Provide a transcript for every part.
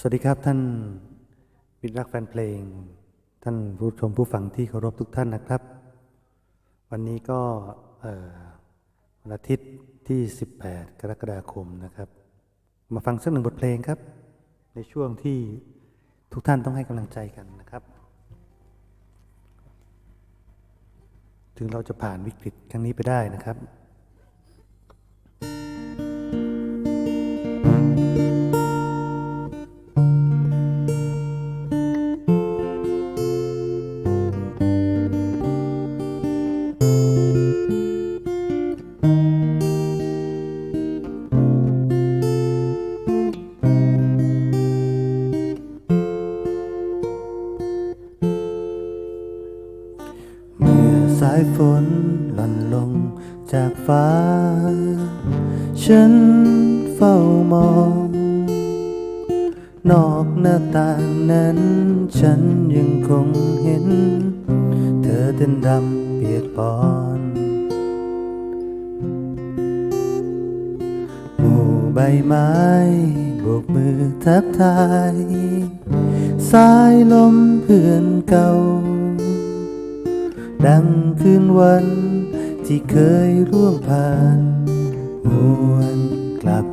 สวัสดีครับท่านมิตรรักแฟนเพลง ท่านผู้ชมผู้ฟังที่เคารพทุกท่านนะครับ วันนี้ก็วันอาทิตย์ที่ 18 กรกฎาคมนะครับ มาฟังสักหนึ่งบทเพลงครับ ในช่วงที่ทุกท่านต้องให้กำลังใจกันนะครับ ถึงเราจะผ่านวิกฤตครั้งนี้ไปได้นะครับายฝนหล่นลงจากฟ้า ฉันเฝ้ามอง นอกหน้าต่างนั้น ฉันยังคงเห็น เธอเต้นรำเปียกปอนหมู่ใบไม้โบกมือทักทาย สายลมเพื่อนเก่า ดังคืนวันที่เคยร่วงผ่านหวนกลับ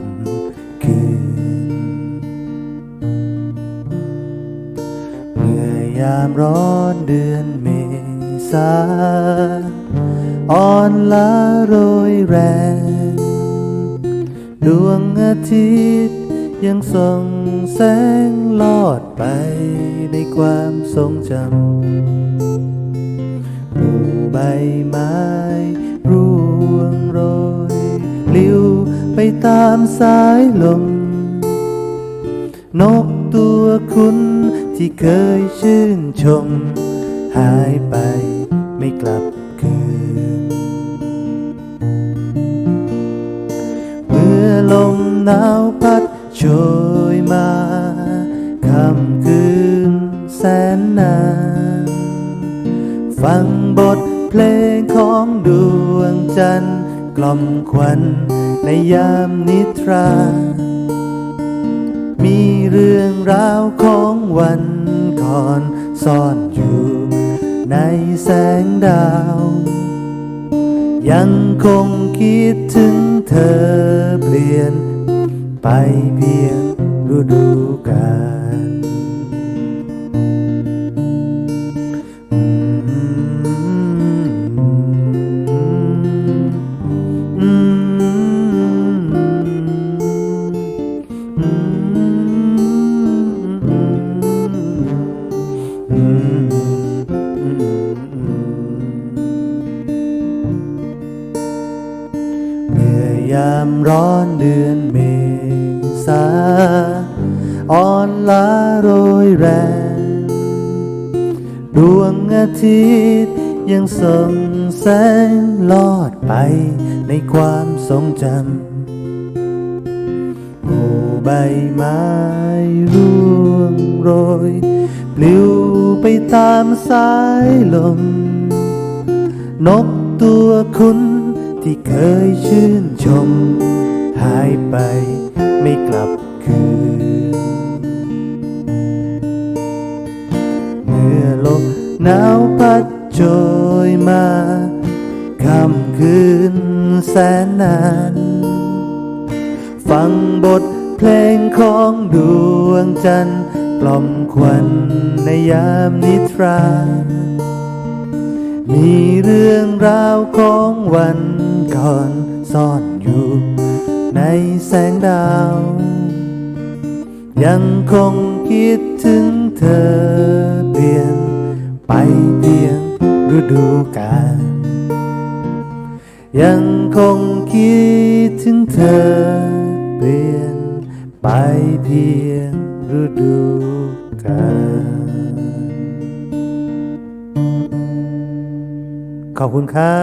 คืน เมื่อยามร้อนเดือนเมษาอ่อนล้าโรยแรง ดวงอาทิตย์ยังส่องแสงลอดไปในความทรงจำ ใบไม้ร่วงโรยลิวไปตามสายลม นกตัวคุณที่เคยชื่นชม หายไปไม่กลับคืน เมื่อลมหนาวพัดโชยมาค่ำคืนแสนนานฟังบท เพลงของดวงจันทร์กล่อมควันในยามนิทรา มีเรื่องราวของวันก่อนซ่อนอยู่ในแสงดาว ยังคงคิดถึงเธอเปลี่ยนไปเพียงฤดูกาล เมื่อยามร้อนเดือนเมษาอ่อนล้าโรยแรงดวงอาทิตย์ยังส่องแสงลอดไปในความทรงจำหมู่ใบไม้ร่วงโรยปลิว ไปตามสายลม นกตัวคุณที่เคยชื่นชม หายไปไม่กลับคืน เมื่อลมหนาวพัดโชยมาค่ำคืนแสนนาน ฟังบทเพลงของดวงจันทร์ กล่อมควันในยามนิทรา มีเรื่องราวของวันก่อนซ่อนอยู่ในแสงดาว ยังคงคิดถึงเธอเปลี่ยนไปเพียงฤดูกาลยังคงคิดถึงเธอเปลี่ยนไปเพียง ฤดูกา